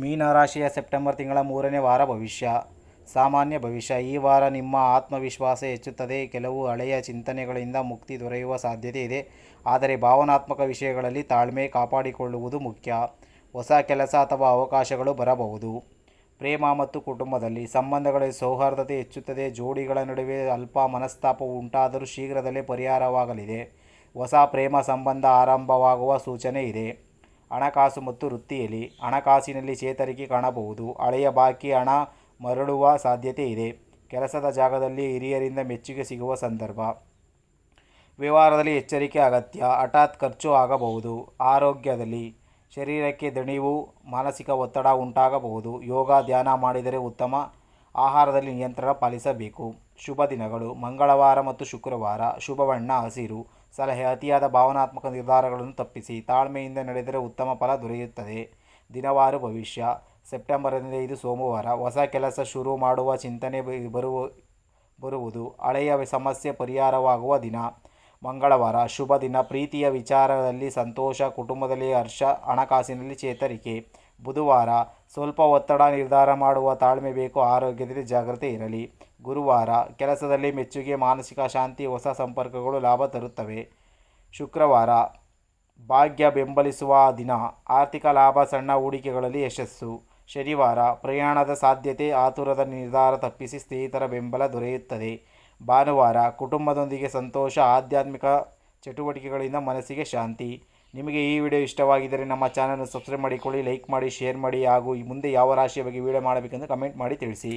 ಮೀನರಾಶಿಯ September ತಿಂಗಳ ಮೂರನೇ ವಾರ ಭವಿಷ್ಯ. ಸಾಮಾನ್ಯ ಭವಿಷ್ಯ. ಈ ವಾರ ನಿಮ್ಮ ಆತ್ಮವಿಶ್ವಾಸ ಹೆಚ್ಚುತ್ತದೆ. ಕೆಲವು ಹಳೆಯ ಚಿಂತನೆಗಳಿಂದ ಮುಕ್ತಿ ದೊರೆಯುವ ಸಾಧ್ಯತೆ ಇದೆ. ಆದರೆ ಭಾವನಾತ್ಮಕ ವಿಷಯಗಳಲ್ಲಿ ತಾಳ್ಮೆ ಕಾಪಾಡಿಕೊಳ್ಳುವುದು ಮುಖ್ಯ. ಹೊಸ ಕೆಲಸ ಅಥವಾ ಅವಕಾಶಗಳು ಬರಬಹುದು. ಪ್ರೇಮ ಮತ್ತು ಕುಟುಂಬದಲ್ಲಿ ಸಂಬಂಧಗಳಲ್ಲಿ ಸೌಹಾರ್ದತೆ ಹೆಚ್ಚುತ್ತದೆ. ಜೋಡಿಗಳ ನಡುವೆ ಅಲ್ಪ ಮನಸ್ತಾಪವು ಉಂಟಾದರೂ ಶೀಘ್ರದಲ್ಲೇ ಪರಿಹಾರವಾಗಲಿದೆ. ಹೊಸ ಪ್ರೇಮ, ಸಂಬಂಧ ಆರಂಭವಾಗುವ ಸೂಚನೆ ಇದೆ. ಹಣಕಾಸು ಮತ್ತು ವೃತ್ತಿಯಲ್ಲಿ ಹಣಕಾಸಿನಲ್ಲಿ ಚೇತರಿಕೆ ಕಾಣಬಹುದು. ಹಳೆಯ ಬಾಕಿ ಹಣ ಮರಳುವ ಸಾಧ್ಯತೆ ಇದೆ. ಕೆಲಸದ ಜಾಗದಲ್ಲಿ ಹಿರಿಯರಿಂದ ಮೆಚ್ಚುಗೆ ಸಿಗುವ ಸಂದರ್ಭ. ವ್ಯವಹಾರದಲ್ಲಿ ಎಚ್ಚರಿಕೆ, ಅಗತ್ಯ, ಹಠಾತ್ ಖರ್ಚು ಆಗಬಹುದು. ಆರೋಗ್ಯದಲ್ಲಿ ಶರೀರಕ್ಕೆ ದಣಿವು, ಮಾನಸಿಕ ಒತ್ತಡ ಉಂಟಾಗಬಹುದು. ಯೋಗ, ಧ್ಯಾನ ಮಾಡಿದರೆ ಉತ್ತಮ. ಆಹಾರದಲ್ಲಿ ನಿಯಂತ್ರಣ ಪಾಲಿಸಬೇಕು. ಶುಭ ದಿನಗಳು. ಮಂಗಳವಾರ ಮತ್ತು ಶುಕ್ರವಾರ ಶುಭ ಬಣ್ಣ ಹಸಿರು ಸಲಹೆ, ಅತಿಯಾದ ಭಾವನಾತ್ಮಕ ನಿರ್ಧಾರಗಳನ್ನು ತಪ್ಪಿಸಿ ತಾಳ್ಮೆಯಿಂದ ನಡೆದರೆ ಉತ್ತಮ ಫಲ ದೊರೆಯುತ್ತದೆ. ದಿನವಾರು ಭವಿಷ್ಯ. ಸೆಪ್ಟೆಂಬರ್ ಹದಿನೈದು ಸೋಮವಾರ. ಹೊಸ ಕೆಲಸ ಶುರು ಮಾಡುವ ಚಿಂತನೆ ಬರುವ, ಬರುವುದು ಹಳೆಯ ಸಮಸ್ಯೆ ಪರಿಹಾರವಾಗುವ ದಿನ. ಮಂಗಳವಾರ. ಶುಭ ದಿನ. ಪ್ರೀತಿಯ ವಿಚಾರದಲ್ಲಿ ಸಂತೋಷ, ಕುಟುಂಬದಲ್ಲಿ ಹರ್ಷ, ಹಣಕಾಸಿನಲ್ಲಿ ಚೇತರಿಕೆ. ಬುಧವಾರ ಸ್ವಲ್ಪ ಒತ್ತಡ ನಿರ್ಧಾರ ಮಾಡುವ ತಾಳ್ಮೆ ಬೇಕು, ಆರೋಗ್ಯದಲ್ಲಿ ಜಾಗ್ರತೆ ಇರಲಿ. ಗುರುವಾರ ಕೆಲಸದಲ್ಲಿ ಮೆಚ್ಚುಗೆ, ಮಾನಸಿಕ ಶಾಂತಿ, ಹೊಸ ಸಂಪರ್ಕಗಳು ಲಾಭ ತರುತ್ತವೆ. ಶುಕ್ರವಾರ ಭಾಗ್ಯ ಬೆಂಬಲಿಸುವ ದಿನ, ಆರ್ಥಿಕ ಲಾಭ ಸಣ್ಣ ಹೂಡಿಕೆಗಳಲ್ಲಿ ಯಶಸ್ಸು. ಶನಿವಾರ ಪ್ರಯಾಣದ ಸಾಧ್ಯತೆ, ಆತುರದ ನಿರ್ಧಾರ ತಪ್ಪಿಸಿ ಸ್ನೇಹಿತರ ಬೆಂಬಲ ದೊರೆಯುತ್ತದೆ. ಭಾನುವಾರ ಕುಟುಂಬದೊಂದಿಗೆ ಸಂತೋಷ, ಆಧ್ಯಾತ್ಮಿಕ ಚಟುವಟಿಕೆಗಳಿಂದ ಮನಸ್ಸಿಗೆ ಶಾಂತಿ. ನಿಮಗೆ ಈ ವಿಡಿಯೋ ಇಷ್ಟವಾಗಿದ್ದರೆ ನಮ್ಮ ಚಾನಲ್ನ ಸಬ್ಸ್ಕ್ರೈಬ್ ಮಾಡಿಕೊಳ್ಳಿ ಲೈಕ್ ಮಾಡಿ ಶೇರ್ ಮಾಡಿ ಹಾಗೂ ಮುಂದೆ ಯಾವ ರಾಶಿಯ ಬಗ್ಗೆ ವಿಡಿಯೋ ಮಾಡಬೇಕೆಂದು ಕಮೆಂಟ್ ಮಾಡಿ ತಿಳಿಸಿ.